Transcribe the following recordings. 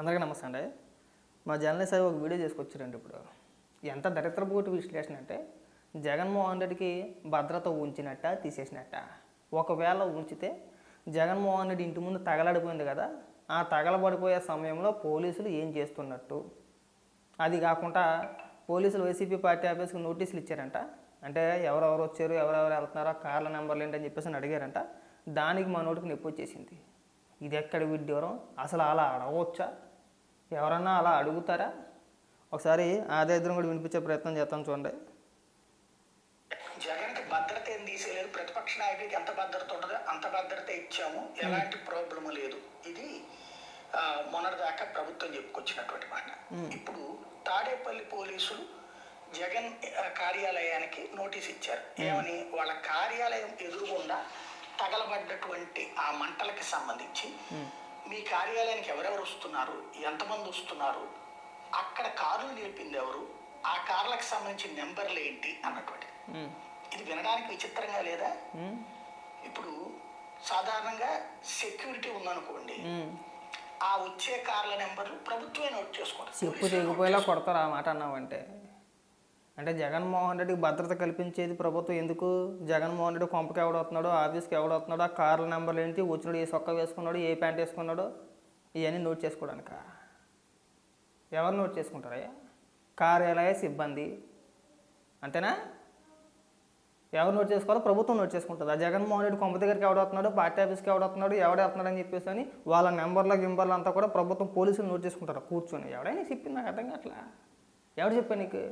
అందరికీ నమస్తే అండి. మా జర్నలిస్ట్ సార్ ఒక వీడియో చేసుకొచ్చారండి ఇప్పుడు. ఎంత దరిద్రపోటు విశ్లేషణ అంటే జగన్మోహన్ రెడ్డికి భద్రత ఉంచినట్ట తీసేసినట్ట? ఒకవేళ ఉంచితే జగన్మోహన్ రెడ్డి ఇంటి ముందు తగలడిపోయింది కదా ఆ తగలబడిపోయే సమయంలో పోలీసులు ఏం చేస్తున్నట్టు? అది కాకుండా పోలీసులు వైసీపీ పార్టీ ఆఫీస్కి నోటీసులు ఇచ్చారంట. అంటే ఎవరెవరు వచ్చారు ఎవరెవరు వెళ్తున్నారో కార్ల నెంబర్లు ఏంటని చెప్పేసి అని అడిగారంట. దానికి మా నోటికి నొప్పి వచ్చేసింది. ఇది ఎక్కడ విడ్డూరం? అసలు అలా అడగవచ్చా? ఎవరన్నా అలా అడుగుతారా? ఒకసారి ఆదాయ కూడా వినిపించే ప్రయత్నం చేస్తాం చూడండి. జగన్కి భద్రత ఏం తీసేయలేదు. ప్రతిపక్ష నాయకుడికి ఎంత భద్రత ఉండదో అంత భద్రత ఇచ్చాము. ఎలాంటి ప్రాబ్లం లేదు. ఇది మొన్నటిదాకా ప్రభుత్వం చెప్పుకొచ్చినటువంటి మాట. ఇప్పుడు తాడేపల్లి పోలీసులు జగన్ కార్యాలయానికి నోటీస్ ఇచ్చారు. ఏమని? వాళ్ళ కార్యాలయం ఎదురుగుండా తగలబడ్డటువంటి ఆ మంటలకి సంబంధించి మీ కార్యాలయానికి ఎవరెవరు వస్తున్నారు? ఎంతమంది వస్తున్నారు? అక్కడ కార్లు నిలిపింది ఎవరు? ఆ కార్లకు సంబంధించిన నెంబర్లు ఏంటి? అన్నటువంటి. ఇది వినడానికి విచిత్రంగా లేదా? ఇప్పుడు సాధారణంగా సెక్యూరిటీ ఉందనుకోండి. ఆ వచ్చే కార్ల నెంబర్లు ప్రభుత్వమే నోట్ చెప్పు తెగిపోయేలా కొడతారు ఆ మాట అన్నావంటే. అంటే జగన్మోహన్ రెడ్డికి భద్రత కల్పించేది ప్రభుత్వం ఎందుకు? జగన్మోహన్ రెడ్డి కొంపకి ఎవడవుతున్నాడో ఆఫీస్కి ఎవడవుతున్నాడో ఆ కార్ల నెంబర్లు ఏంటి? వచ్చినాడు ఏ సొక్క వేసుకున్నాడు ఏ ప్యాంట్ వేసుకున్నాడో ఇవన్నీ నోట్ చేసుకోవడానిక? ఎవరు నోట్ చేసుకుంటారా కార్యాలయ సిబ్బంది. అంతేనా? ఎవరు నోట్ చేసుకోవాలో ప్రభుత్వం నోట్ చేసుకుంటుంది? ఆ జగన్మోహన్ రెడ్డి కొంప దగ్గరికి ఎవడవుతున్నాడు పార్టీ ఆఫీస్కి ఎవడవుతున్నాడు ఎవడవుతున్నాడు అని చెప్పేసి అని వాళ్ళ నెంబర్ల గింబర్లు అంతా కూడా ప్రభుత్వం పోలీసులు నోట్ చేసుకుంటారు? కూర్చొని ఎవడైనా చెప్పింది నాకు అర్థం కావట్లా? ఎవడు చెప్పాను నీకు?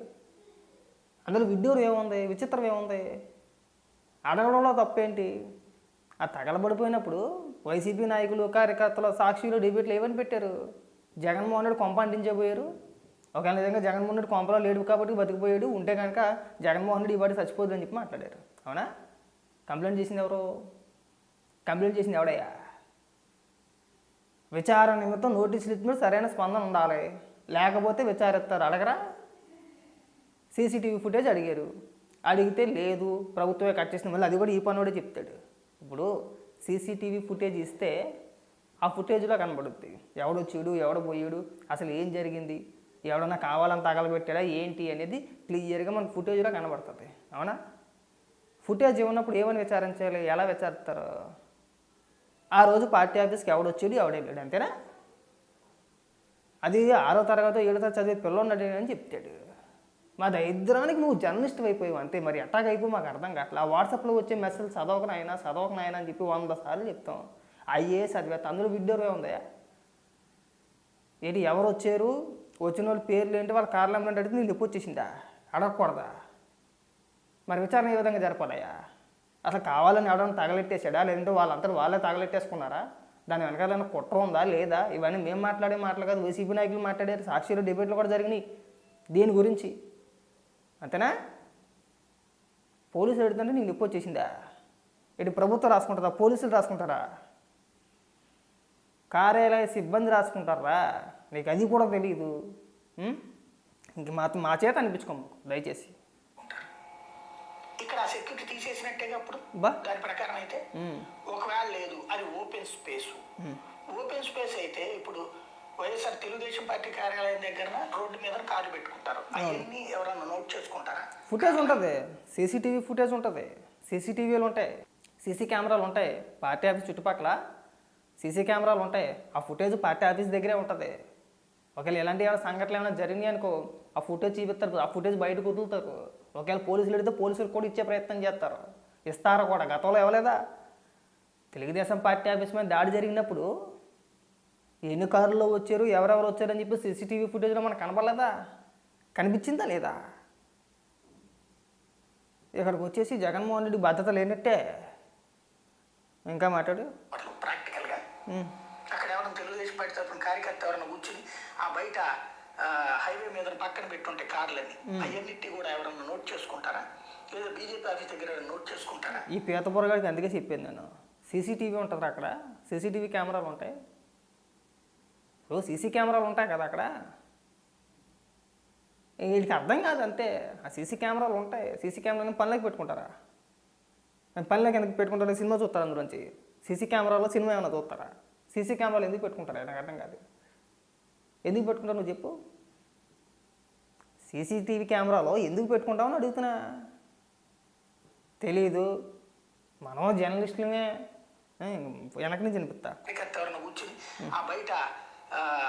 అందులో విడ్డూరు ఏముంది? విచిత్రం ఏముంది? అడగడంలో తప్పేంటి? ఆ తగలబడిపోయినప్పుడు వైసీపీ నాయకులు కార్యకర్తలు సాక్షులు డిబేట్లు ఏమని పెట్టారు? జగన్మోహన్ రెడ్డి కొంప అంటించబోయారు. ఒకవేళ నిజంగా జగన్మోహన్ రెడ్డి కొంపలో లేడు కాబట్టి బతికిపోయాడు ఉంటే కనుక జగన్మోహన్ రెడ్డి ఇవాడు చచ్చిపోదు అని చెప్పి మాట్లాడారు. అవునా? కంప్లైంట్ చేసింది ఎవరు? కంప్లైంట్ చేసింది ఎవడయ్యా? విచారణ నిమిత్తం నోటీసులు ఇచ్చినప్పుడు సరైన స్పందన ఉండాలి. లేకపోతే విచారిస్తారు. అడగరా? సీసీటీవీ ఫుటేజ్ అడిగారు. అడిగితే లేదు ప్రభుత్వమే కట్ చేసిన మళ్ళీ అది కూడా ఈ పనోడే చెప్తాడు. ఇప్పుడు సీసీటీవీ ఫుటేజ్ ఇస్తే ఆ ఫుటేజ్లో కనబడుద్ది. ఎవడు చెడు ఎవడు పోయాడు అసలు ఏం జరిగింది ఎవడన్నా కావాలని తగలబెట్టాడా ఏంటి అనేది క్లియర్గా మన ఫుటేజ్లో కనబడుతుంది. అవునా? ఫుటేజ్ ఉన్నప్పుడు ఏమని విచారించాలి? ఎలా విచారిస్తారు? ఆ రోజు పార్టీ ఆఫీస్కి ఎవడొచ్చాడు ఎవడెళ్ళాడు అంతేనా? అది ఆరో తరగతి ఏడో తరగతి చదివే పిల్లన్నాడు అని చెప్తాడు. మా దరిద్రానికి నువ్వు జర్నలిస్ట్ అయిపోయావు అంతే మరి అట్టాగ్ అయిపోయి మాకు అర్థం కావట్లేదు ఆ వాట్సాప్లో వచ్చే మెసేజ్ చదవకనైనా చదవకనైనా అని చెప్పి వంద సార్లు చెప్తాం. అయ్యే చదివేస్తా అందులో విడ్డూరే ఉందా ఏంటి ఎవరు వచ్చారు? వచ్చిన వాళ్ళ పేర్లు ఏంటి? వాళ్ళ కారణం ఏంటి? అడిగితే నీళ్ళు వచ్చేసిందా? అడగకూడదా? మరి విచారణ ఏ విధంగా జరపాలయ్యా? అసలు కావాలని ఎవడన్నా తగలెట్టేసాడా లేదంటే వాళ్ళంతా వాళ్ళే తగలెట్టేసుకున్నారా? దాని వెనకాల కుట్ర ఉందా? లేదా? ఇవన్నీ మేము మాట్లాడే మాటలు కాదు. వైసీపీ నాయకులు మాట్లాడారు. సాక్షిలో డిబేట్లు కూడా జరిగినాయి. దీని గురించి? అంతేనా? పోలీసులు ఎడుతుంటే నీకు నొప్పి వచ్చేసిందా? ఇటు ప్రభుత్వం రాసుకుంటుందా? పోలీసులు రాసుకుంటారా? కార్యాలయ సిబ్బంది రాసుకుంటారా? నీకు అది కూడా తెలియదు? ఇంక మా మా చేత అనిపించుకోము దయచేసి. ఇక్కడ సెక్యూరిటీ తీసేసినట్టేగా అప్పుడు దాని ప్రకారం అయితే. ఒకవేళ లేదు అది ఓపెన్ స్పేస్. ఓపెన్ స్పేస్ అయితే ఇప్పుడు వైఎస్ఆర్ తెలుగుదేశం పార్టీ కార్యాలయం దగ్గర రోడ్డు మీద కార్లు పెట్టుకుంటారు. అవన్నీ ఎవరన్నా నోట్ చేసుకుంటారా? ఫుటేజ్ ఉంటుంది. సీసీటీవీ ఫుటేజ్ ఉంటుంది. సీసీటీవీలు ఉంటాయి. సీసీ కెమెరాలు ఉంటాయి. పార్టీ ఆఫీస్ చుట్టుపక్కల సీసీ కెమెరాలు ఉంటాయి. ఆ ఫుటేజ్ పార్టీ ఆఫీస్ దగ్గరే ఉంటుంది. ఒకవేళ ఎలాంటి ఏమైనా సంఘటనలు ఏమైనా జరిగినాయి అనుకో ఆ ఫుటేజ్ చూపిస్తారు. ఆ ఫుటేజ్ బయటకు వదులుతారు. ఒకవేళ పోలీసులు అడిగితే పోలీసులు కూడా ఇచ్చే ప్రయత్నం చేస్తారు. ఇస్తారు కూడా? గతంలో ఇవ్వలేదా? తెలుగుదేశం పార్టీ ఆఫీస్ మీద దాడి జరిగినప్పుడు ఎన్ని కారుల్లో వచ్చారు ఎవరెవరు వచ్చారని చెప్పి సీసీటీవీ ఫుటేజ్లో మనకు కనపడలేదా? కనిపించిందా లేదా? ఇక్కడికి వచ్చేసి జగన్మోహన్ రెడ్డి భద్రత లేనట్టే. ఇంకా మాట్లాడు. ప్రాక్టికల్గా అక్కడ ఎవరైనా తెలుగుదేశం పార్టీ తరఫున కార్యకర్త ఎవరైనా కూర్చుని ఆ బయట హైవే మీద పక్కన పెట్టుంటే కార్లన్నీ అవన్నిటి కూడా ఎవరైనా నోట్ చేసుకుంటారా? లేదా బీజేపీ ఆఫీస్ దగ్గర నోట్ చేసుకుంటారా? ఈ పీతపురగాడికి అందుకే చెప్పాను నేను. సీసీటీవీ ఉంటుంది అక్కడ. సీసీటీవీ కెమెరాలు ఉంటాయి. ఓ సీసీ కెమెరాలు ఉంటాయి కదా అక్కడ? వీడికి అర్థం కాదు అంతే. ఆ సీసీ కెమెరాలు ఉంటాయి. సీసీ కెమెరాని పనిలోకి పెట్టుకుంటారా? పనిలోకి ఎందుకు పెట్టుకుంటారా సినిమా చూస్తారు అందులోంచి సీసీ కెమెరాలో సినిమా ఏమైనా చూస్తారా? సీసీ కెమెరాలు ఎందుకు పెట్టుకుంటారా? నాకు అర్థం కాదు. ఎందుకు పెట్టుకుంటావు నువ్వు చెప్పు. సీసీటీవీ కెమెరాలో ఎందుకు పెట్టుకుంటావు అని అడుగుతున్నా. తెలీదు. మనం జర్నలిస్టులమే. ఏ, వెనక నుంచి వినిపిస్తా. కూర్చుని ఆ బయట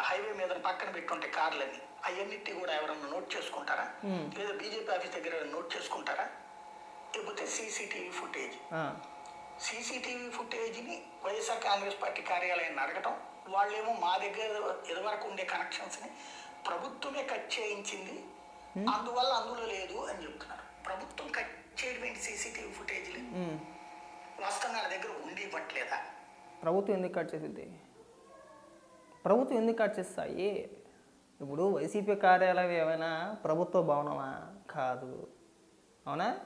హైవే మీద పక్కన పెట్టుంటే కార్లన్నీ అవన్నిటి కూడా ఎవరన్నా నోట్ చేసుకుంటారా? లేదా బీజేపీ ఆఫీస్ దగ్గర నోట్ చేసుకుంటారా? లేకపోతే సీసీటీవీ ఫుటేజ్? సీసీటీవీ ఫుటేజ్ని వైఎస్ఆర్ కాంగ్రెస్ పార్టీ కార్యాలయాన్ని అడగటం వాళ్ళేమో మా దగ్గర ఇదివరకు ఉండే కనెక్షన్స్ని ప్రభుత్వమే కట్ చేయించింది. అందువల్ల అందులో లేదు అని చెప్తున్నారు. ప్రభుత్వం కట్ చేయడం సీసీటీవీ ఫుటేజ్లు. వాస్తవంగా దగ్గర ఉండి ఇవ్వట్లేదా ప్రభుత్వం ఎందుకు కట్ చేసిద్ది ప్రభుత్వం ఎందుకు కట్ చేస్తాయి? ఇప్పుడు వైసీపీ కార్యాలయం ఏమైనా ప్రభుత్వ భవనమా? కాదు. అవునా?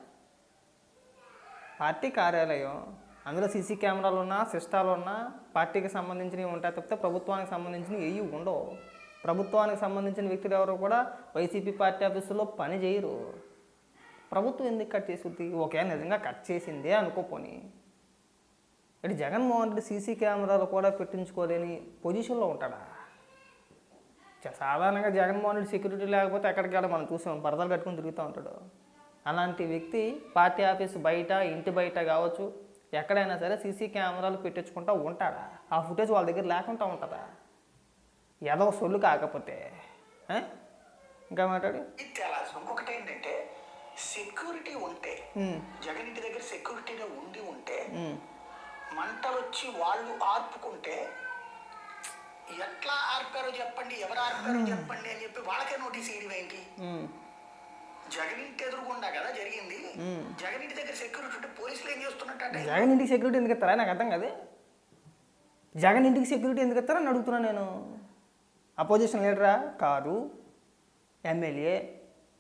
పార్టీ కార్యాలయం. అందులో సీసీ కెమెరాలు ఉన్నా సిస్టాలు ఉన్నా పార్టీకి సంబంధించినవి ఉంటాయి తప్పితే ప్రభుత్వానికి సంబంధించినవి ఏవి ఉండవు. ప్రభుత్వానికి సంబంధించిన వ్యక్తులు ఎవరు కూడా వైసీపీ పార్టీ ఆఫీసులో పని చేయరు. ప్రభుత్వం ఎందుకు కట్ చేస్తుంది ఒకవేళ నిజంగా కట్ చేసిందే అనుకోపోని. ఇటు జగన్మోహన్ రెడ్డి సీసీ కెమెరాలు కూడా పెట్టించుకోలేని పొజిషన్లో ఉంటాడా? సాధారణంగా జగన్మోహన్ రెడ్డి సెక్యూరిటీ లేకపోతే ఎక్కడికి వెళ్ళి మనం చూసాం పరదలు కట్టుకుని తిరుగుతూ ఉంటాడు. అలాంటి వ్యక్తి పార్టీ ఆఫీస్ బయట ఇంటి బయట కావచ్చు ఎక్కడైనా సరే సీసీ కెమెరాలు పెట్టించుకుంటూ ఉంటాడా? ఆ ఫుటేజ్ వాళ్ళ దగ్గర లేకుండా ఉంటుందా? ఏదో సొల్లు కాకపోతే? ఇంకా మాట్లాడు. ఇంకొకటి ఏంటంటే సెక్యూరిటీ ఉంటే జగన్ ఇంటి దగ్గర సెక్యూరిటీనే ఉండి ఉంటే మంటలు వచ్చి వాళ్ళు ఆర్పుకుంటే ఎట్లా ఆర్పారో చెప్పండి ఎవరు ఆర్పారో చెప్పండి అని చెప్పి వాళ్ళకే నోటీస్ ఇవ్వడం ఏంటి? ఉమ్. జగన్ ఇంటి ఎదురుగుండా కదా జరిగింది? మ్మ్. జగన్ ఇంటి దగ్గర సెక్యూరిటీ ఉంటే పోలీసులు ఏం చేస్తున్నట్టు జగన్ ఇంటికి సెక్యూరిటీ ఎందుకు ఇస్తారా నాకు అర్థం కాదు. జగన్ ఇంటికి సెక్యూరిటీ ఎందుకు ఇస్తారా అని అడుగుతున్నా నేను. అపోజిషన్ లీడరా కాదు. ఎమ్మెల్యే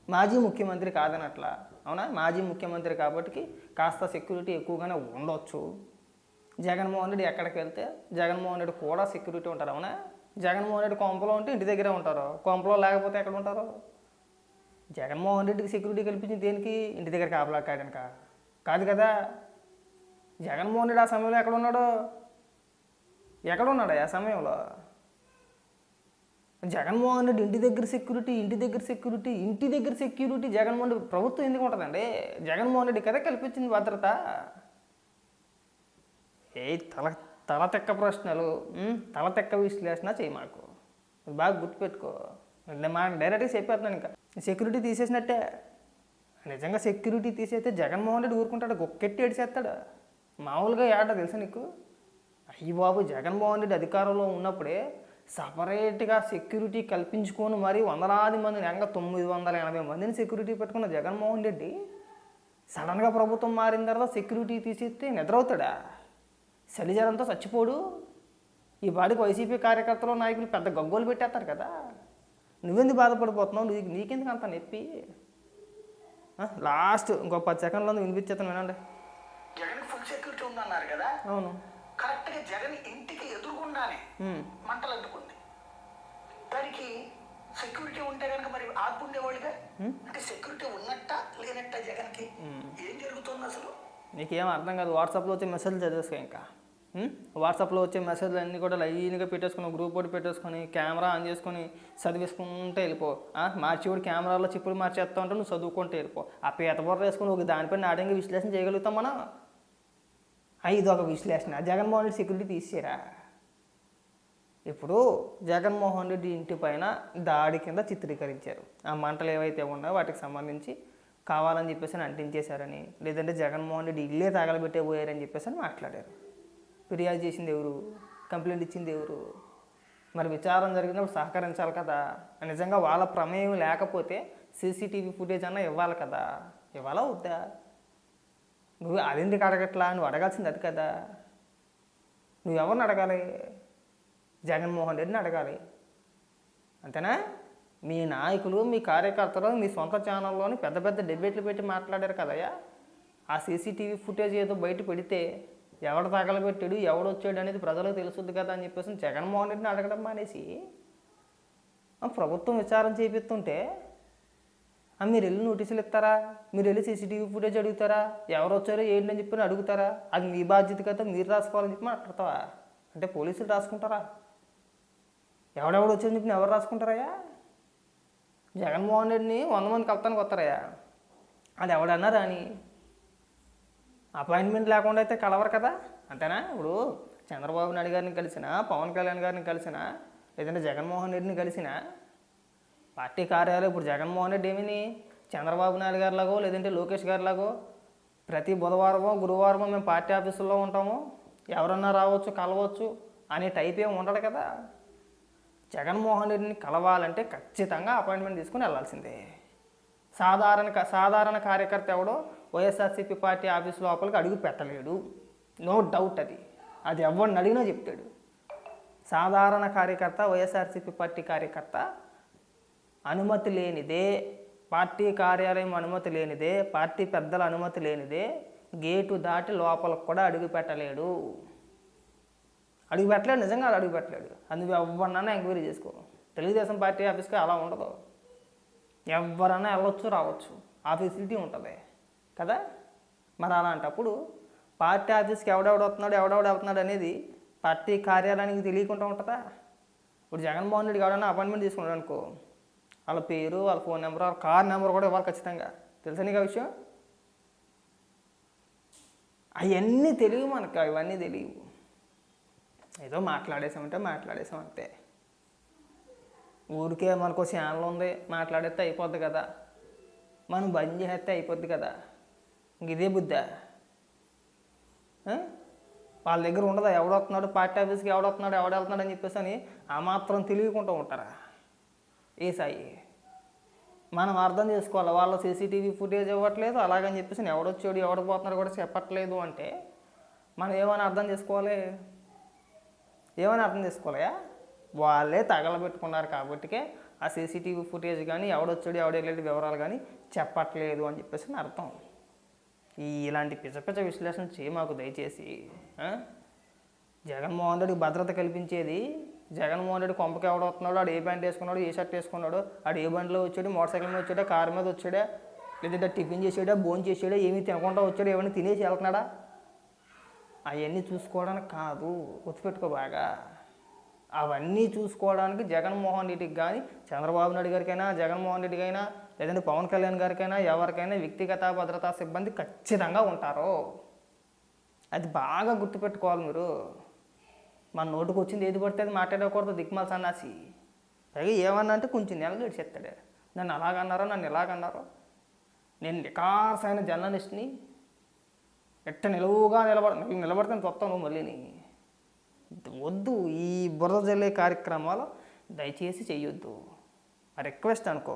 మాజీ ముఖ్యమంత్రి కాదనట్లా. అవునా? మాజీ ముఖ్యమంత్రి కాబట్టి కాస్త సెక్యూరిటీ ఎక్కువగానే ఉండొచ్చు. జగన్మోహన్ రెడ్డి ఎక్కడికి వెళ్తే జగన్మోహన్ రెడ్డి కూడా సెక్యూరిటీ ఉంటారు అవునా? జగన్మోహన్ రెడ్డి కొంపలో ఉంటే ఇంటి దగ్గరే ఉంటారు కొంపలో లేకపోతే ఎక్కడ ఉంటారు? జగన్మోహన్ రెడ్డికి సెక్యూరిటీ కల్పించింది దేనికి? ఇంటి దగ్గర కాపలా కాడనక? కాదు కదా. జగన్మోహన్ రెడ్డి ఆ సమయంలో ఎక్కడ ఉన్నాడు? ఎక్కడ ఉన్నాడు ఆ సమయంలో? జగన్మోహన్ రెడ్డి ఇంటి దగ్గర సెక్యూరిటీ ఇంటి దగ్గర సెక్యూరిటీ ఇంటి దగ్గర సెక్యూరిటీ జగన్మోహన్ రెడ్డి ప్రభుత్వం ఎందుకు ఉంటుందండి? జగన్మోహన్ రెడ్డి కదా కల్పించింది భద్రత. ఏ తల తల తెక్క ప్రశ్నలు తల తెక్క విశ్లేషణ చేయి మాకు. బాగా గుర్తుపెట్టుకో. మా డైరెక్ట్గా చెప్పేస్తున్నాను ఇంకా. సెక్యూరిటీ తీసేసినట్టే. నిజంగా సెక్యూరిటీ తీసేస్తే జగన్మోహన్ రెడ్డి ఊరుకుంటాడు గొక్కెట్టి ఏడిసేస్తాడు మామూలుగా ఏడ తెలుసా నీకు? అయ్యి బాబు జగన్మోహన్ రెడ్డి అధికారంలో ఉన్నప్పుడే సపరేట్గా సెక్యూరిటీ కల్పించుకొని మరి వందలాది మందిని ఎంగ తొమ్మిది వందల ఎనభై మందిని సెక్యూరిటీ పెట్టుకున్న జగన్మోహన్ రెడ్డి సడన్గా ప్రభుత్వం మారిన తర్వాత సెక్యూరిటీ తీసేస్తే నిద్రవుతాడా చలిజరంతో చచ్చిపోడు. ఈ వాడికి వైసీపీ కార్యకర్తలు నాయకులు పెద్ద గగ్గోలు పెట్టేస్తారు కదా. నువ్వెందుకు బాధపడిపోతున్నావు? నీకు నీకెందుకు అంత నొప్పి? లాస్ట్ ఇంకో పది సెకండ్లో వినిపించేస్తాను వినండి. జగన్ ఫుల్ సెక్యూరిటీ ఉందన్నారు కదా. అవును. కరెక్ట్గా జగన్ ఇంటికి ఎదురుగుండానే ఉమ్, మంటలు అందుకుంది దానికి సెక్యూరిటీ ఉంటే కనుక మరి ఆపు ఉండేవాళ్ళుగా అంటే సెక్యూరిటీ ఉన్నట్ట లేనట్ట జగన్కి ఏం జరుగుతుంది అసలు? నీకేం అర్థం కాదు. వాట్సాప్లో వచ్చే మెసేజ్లు చదివేసుకో ఇంకా. వాట్సాప్లో వచ్చే మెసేజ్లు అన్నీ కూడా లైన్గా పెట్టేసుకుని గ్రూప్ ఒకటి పెట్టేసుకొని కెమెరా ఆన్ చేసుకొని చదివేసుకుంటే వెళ్ళిపో. మార్చి కూడా కెమెరాలో చిప్పులు మార్చేస్తా ఉంటే నువ్వు చదువుకుంటే వెళ్ళిపో. ఆ పీత వేసుకుని ఒక దానిపైన నాడంగా విశ్లేషణ చేయగలుగుతాం మనం? ఇది ఒక విశ్లేషణ. జగన్మోహన్ రెడ్డి సెక్యూరిటీ తీసేరా? ఇప్పుడు జగన్మోహన్ రెడ్డి ఇంటి పైన దాడి కింద చిత్రీకరించారు. ఆ మంటలు ఏవైతే ఉన్నాయో వాటికి సంబంధించి కావాలని చెప్పేసి అని అంటించేశారని లేదంటే జగన్మోహన్ రెడ్డి ఇల్లే తగలబెట్టే పోయారని చెప్పేసి అని మాట్లాడారు. ఫిర్యాదు చేసింది ఎవరు? కంప్లైంట్ ఇచ్చింది ఎవరు? మరి విచారం జరిగినప్పుడు సహకరించాలి కదా? నిజంగా వాళ్ళ ప్రమేయం లేకపోతే సీసీటీవీ ఫుటేజ్ అన్నా ఇవ్వాలి కదా? ఇవ్వాలా వద్దా? నువ్వు అదెందుకు అడగట్లా? నువ్వు అడగాల్సింది అది కదా. నువ్వెవరిని అడగాలి? జగన్మోహన్ రెడ్డిని అడగాలి. అంతేనా? మీ నాయకులు మీ కార్యకర్తలు మీ సొంత ఛానల్లోని పెద్ద పెద్ద డిబేట్లు పెట్టి మాట్లాడారు కదయ్యా. ఆ సీసీటీవీ ఫుటేజ్ ఏదో బయట పెడితే ఎవడు తగలబెట్టాడు ఎవడు వచ్చాడు అనేది ప్రజలకు తెలుసుద్ది కదా అని చెప్పేసి జగన్మోహన్ రెడ్డిని అడగడం మానేసి ప్రభుత్వం విచారం చేపిస్తుంటే మీరు వెళ్ళి నోటీసులు ఇస్తారా? మీరు వెళ్ళి సీసీటీవీ ఫుటేజ్ అడుగుతారా? ఎవరు వచ్చారో ఏంటి అని చెప్పి అడుగుతారా? అది మీ బాధ్యత కదా మీరు రాసుకోవాలని చెప్పి మాట్లాడతావా? అంటే పోలీసులు రాసుకుంటారా? ఎవడెవడు వచ్చారని చెప్పి ఎవరు రాసుకుంటారయ్యా? జగన్మోహన్ రెడ్డిని వంద మంది కలుతానికి వస్తారయ్యా. అది ఎవడన్నారా అని అపాయింట్మెంట్ లేకుండా అయితే కలవరు కదా. అంతేనా? ఇప్పుడు చంద్రబాబు నాయుడు గారిని కలిసినా పవన్ కళ్యాణ్ గారిని కలిసినా లేదంటే జగన్మోహన్ రెడ్డిని కలిసినా పార్టీ కార్యాలయం ఇప్పుడు జగన్మోహన్ రెడ్డి ఏమిని? చంద్రబాబు నాయుడు గారిలాగో లేదంటే లోకేష్ గారిలాగో ప్రతి బుధవారమో గురువారమో మేము పార్టీ ఆఫీసుల్లో ఉంటాము. ఎవరన్నా రావచ్చు కలవచ్చు అనే టైప్ ఏమి ఉండడు కదా. జగన్మోహన్ రెడ్డిని కలవాలంటే ఖచ్చితంగా అపాయింట్మెంట్ తీసుకుని వెళ్ళాల్సిందే. సాధారణ సాధారణ కార్యకర్త ఎవడో వైఎస్ఆర్సీపీ పార్టీ ఆఫీస్ లోపలికి అడుగు పెట్టలేడు. నో డౌట్ అది. అది ఎవరిని అడిగినా చెప్తాడు. సాధారణ కార్యకర్త వైఎస్ఆర్సీపీ పార్టీ కార్యకర్త అనుమతి లేనిదే పార్టీ కార్యాలయం అనుమతి లేనిదే పార్టీ పెద్దల అనుమతి లేనిదే గేటు దాటి లోపలికి కూడా అడుగు పెట్టలేడు. అడుగు పెట్టలేడు నిజంగా అడుగు పెట్టలేడు అందుకు ఎవరన్నా ఎంక్వైరీ చేసుకో. తెలుగుదేశం పార్టీ ఆఫీస్కి అలా ఉండదు. ఎవరన్నా వెళ్ళొచ్చు రావచ్చు. ఆ ఫెసిలిటీ ఉంటుంది. కదా? మరి అలాంటప్పుడు పార్టీ ఆఫీస్కి ఎవడెవడు వస్తున్నాడు ఎవడెవడు వెళ్తున్నాడు అనేది పార్టీ కార్యాలయానికి తెలియకుండా ఉంటుందా? ఇప్పుడు జగన్మోహన్ రెడ్డి ఎవడన్నా అపాయింట్మెంట్ తీసుకున్నాడు అనుకో వాళ్ళ పేరు వాళ్ళ ఫోన్ నెంబర్ వాళ్ళ కార్ నెంబర్ కూడా ఇవ్వాలి ఖచ్చితంగా. తెలుసా నీకు ఆ విషయం? అవన్నీ తెలియవు మనకు అవన్నీ తెలియవు. ఏదో మాట్లాడేసామంటే మాట్లాడేసాం అంతే. ఊరికే మనకు ఛానల్ ఉంది మాట్లాడేస్తే అయిపోద్ది కదా. మనం బంద్ చేస్తే అయిపోద్ది కదా. ఇదే బుద్ధ? వాళ్ళ దగ్గర ఉండదా? ఎవడొస్తున్నాడు పార్టీ ఆఫీస్కి ఎవడొస్తున్నాడు ఎవడెళ్తున్నాడు అని చెప్పేసి అని ఆ మాత్రం తెలియకుండా ఉంటారా? ఏ సాయి? మనం అర్థం చేసుకోవాలి? వాళ్ళ సీసీటీవీ ఫుటేజ్ ఇవ్వట్లేదు అలాగని చెప్పేసి ఎవడొచ్చాడు ఎవడికి పోతున్నాడు కూడా చెప్పట్లేదు అంటే మనం ఏమైనా అర్థం చేసుకోవాలి? ఏమైనా అర్థం చేసుకోవాలయా వాళ్ళే తగలబెట్టుకున్నారు కాబట్టికే ఆ సీసీటీవీ ఫుటేజ్ కానీ ఎవడొచ్చాడు ఎవడెళ్ళేది వివరాలు కానీ చెప్పట్లేదు అని చెప్పేసి నా అర్థం. ఈ ఇలాంటి పిచ్చపిచ్చ విశ్లేషణ చేయి మాకు దయచేసి. జగన్మోహన్ రెడ్డికి భద్రత కల్పించేది. జగన్మోహన్ రెడ్డి కొంపకి ఎవడవుతున్నాడు ఆడు ఏ ప్యాంట్ వేసుకున్నాడు ఏ షర్ట్ వేసుకున్నాడు ఆడు ఏ బండిలో వచ్చాడు మోటార్ సైకిల్ మీద వచ్చాడా కారు మీద వచ్చాడా లేదంటే టిఫిన్ చేసాడా భోజనం చేసాడా ఏమీ తినకుండా వచ్చాడు ఏమైనా తినేసి వెళ్తున్నాడా? అవన్నీ చూసుకోవడానికి కాదు గుర్తుపెట్టుకో బాగా. అవన్నీ చూసుకోవడానికి జగన్మోహన్ రెడ్డికి కానీ చంద్రబాబు నాయుడు గారికైనా జగన్మోహన్ రెడ్డికి అయినా లేదంటే పవన్ కళ్యాణ్ గారికైనా ఎవరికైనా వ్యక్తిగత భద్రతా సిబ్బంది ఖచ్చితంగా ఉంటారు. అది బాగా గుర్తుపెట్టుకోవాలి మీరు. మన నోటుకు వచ్చింది ఏది పడితే అది మాట్లాడకూడదు దిక్మాల సన్నాసి. పైగా ఏమన్నా అంటే కొంచెం నెలలు గడిచేస్తాడు. నన్ను అలాగన్నారో నన్ను ఇలాగన్నారో నేను నికార్సైన జర్నలిస్ట్ని ఎట్ట నిలువుగా నిలబడ నిలబడితే తొత్తాను మళ్ళీ వద్దు. ఈ బురద జల్లే కార్యక్రమాలు దయచేసి చేయొద్దు ఆ రిక్వెస్ట్ అనుకో